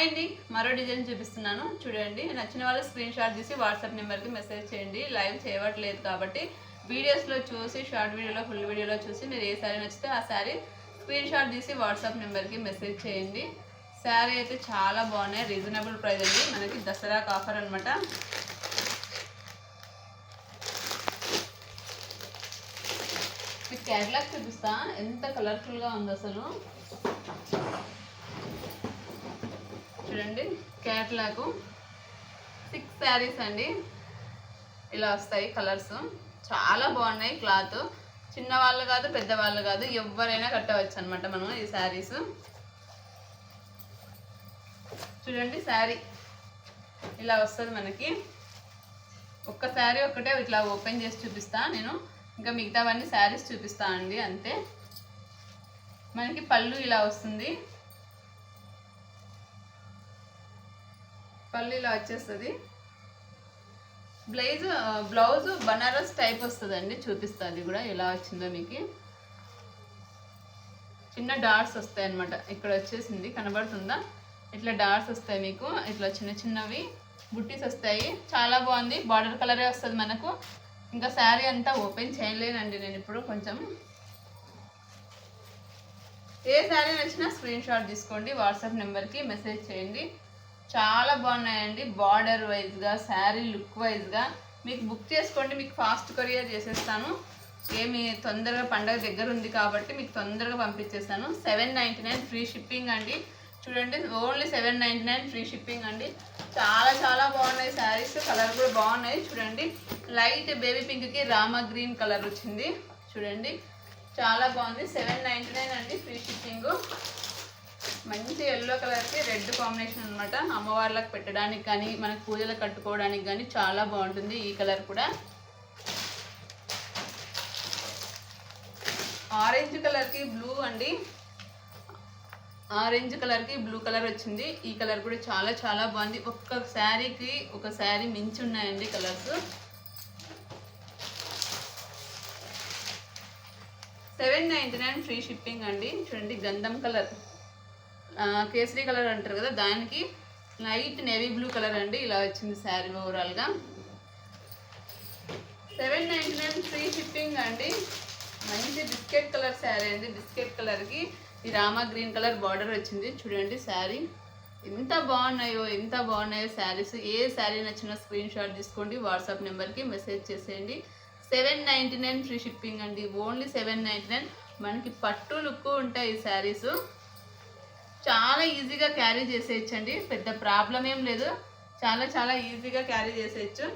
Hi అండి. మరో design చూపిస్తున్నాను. చూడండి నచ్చిన వాళ్ళు స్క్రీన్ షాట్ తీసి వాట్సాప్ నెంబర్కి మెసేజ్ చేయండి. లైవ్ చేయవట్లేదు కాబట్టి వీడియోస్లో చూసి షార్ట్ వీడియోలో ఫుల్ వీడియోలో చూసి మీరు ఏ శారీ నచ్చితే ఆ శారీ స్క్రీన్ షాట్ తీసి వాట్సాప్ నెంబర్కి మెసేజ్ చేయండి. శారీ అయితే చాలా బాగున్నాయి. రీజనబుల్ ప్రైస్ అండి. మనకి దసరాకు ఆఫర్ అనమాట మీకు క్యాట్లాగ్ చూపిస్తా. ఎంత కలర్ఫుల్గా ఉంది అసలు. చూడండి క్యాట్లాగ్ సిక్స్ శారీస్ అండి. ఇలా వస్తాయి కలర్స్ చాలా బాగున్నాయి క్లాత్ చిన్నవాళ్ళు కాదు పెద్దవాళ్ళు కాదు ఎవరైనా కట్టవచ్చు అనమాట మనం ఈ శారీస్ చూడండి శారీ ఇలా వస్తుంది మనకి. ఒక్క శారీ ఒక్కటే ఇట్లా ఓపెన్ చేసి చూపిస్తా నేను. ఇంకా మిగతావన్నీ శారీస్ చూపిస్తా అండి అంతే. మనకి పళ్ళు ఇలా వస్తుంది. పళ్ళు ఇలా వచ్చేస్తుంది. బ్లౌజ్ బ్లౌజ్ బనారస్ టైప్ వస్తుందండి చూపిస్తా అది కూడా ఎలా వచ్చిందో మీకు. చిన్న డాట్స్ వస్తాయి అనమాట ఇక్కడ వచ్చేసింది కనబడుతుందా? ఇట్లా డాట్స్ వస్తాయి మీకు ఇట్లా చిన్న చిన్నవి. బుట్టీస్ వస్తాయి. చాలా బాగుంది బార్డర్ కలరే వస్తుంది మనకు. ఇంకా శారీ అంతా ఓపెన్ చేయలేనండి నేను ఇప్పుడు కొంచెం. ఏ శారీ నచ్చినా స్క్రీన్ షాట్ తీసుకోండి వాట్సాప్ నెంబర్కి మెసేజ్ చేయండి. చాలా బాగున్నాయండి. బార్డర్ వైజ్గా శారీ లుక్ వైజ్గా మీకు బుక్ చేసుకోండి మీకు ఫాస్ట్ కొరియర్ చేసేస్తాను. ఏమి తొందరగా పండగ దగ్గర ఉంది కాబట్టి మీకు తొందరగా పంపించేస్తాను. Seven ninety nine free shipping అండి. చూడండి only seven ninety nine free shipping అండి. చాలా చాలా బాగున్నాయి శారీస్. కలర్ కూడా బాగున్నాయి. చూడండి లైట్ బేబీ పింక్కి రామ గ్రీన్ కలర్ వచ్చింది. చూడండి చాలా బాగుంది. సెవెన్ నైంటీ నైన్ అండి ఫ్రీ షిప్పింగ్. మంచి ఎల్లో కలర్కి రెడ్ కాంబినేషన్ అనమాట అమ్మవార్లకు పెట్టడానికి కానీ మనకు పూజలు కట్టుకోవడానికి కానీ చాలా బాగుంటుంది ఈ కలర్ కూడా. ఆరెంజ్ కలర్కి బ్లూ అండి. ఆరెంజ్ కలర్కి బ్లూ కలర్ వచ్చింది. ఈ కలర్ కూడా చాలా చాలా బాగుంది. ఒక్క శారీకి ఒక శారీ మించి ఉన్నాయండి colours seven ninety nine free shipping అండి. చూడండి గంధం కలర్ కేసరి కలర్ అంటారు కదా దానికి లైట్ నేవీ బ్లూ కలర్ అండి. ఇలా వచ్చింది శారీ ఓవరాల్గా. Seven ninety nine free shipping అండి. మంచి బిస్కెట్ కలర్ శారీ అండి. బిస్కెట్ కలర్కి ఈ రామా గ్రీన్ కలర్ బార్డర్ వచ్చింది. చూడండి శారీ. ఎంత బాగున్నాయో ఎంత బాగున్నాయో శారీస్. ఏ శారీ నచ్చినా స్క్రీన్ షాట్ తీసుకోండి. వాట్సాప్ నెంబర్కి మెసేజ్ చేసేయండి. Seven ninety nine free shipping అండి. Only seven ninety nine. మనకి పట్టు లుక్ ఉంటాయి ఈ శారీస్. చాలా ఈజీగా క్యారీ చేసేయచ్చండి. పెద్ద ప్రాబ్లం ఏం లేదు. చాలా చాలా ఈజీగా క్యారీ చేసేయచ్చు.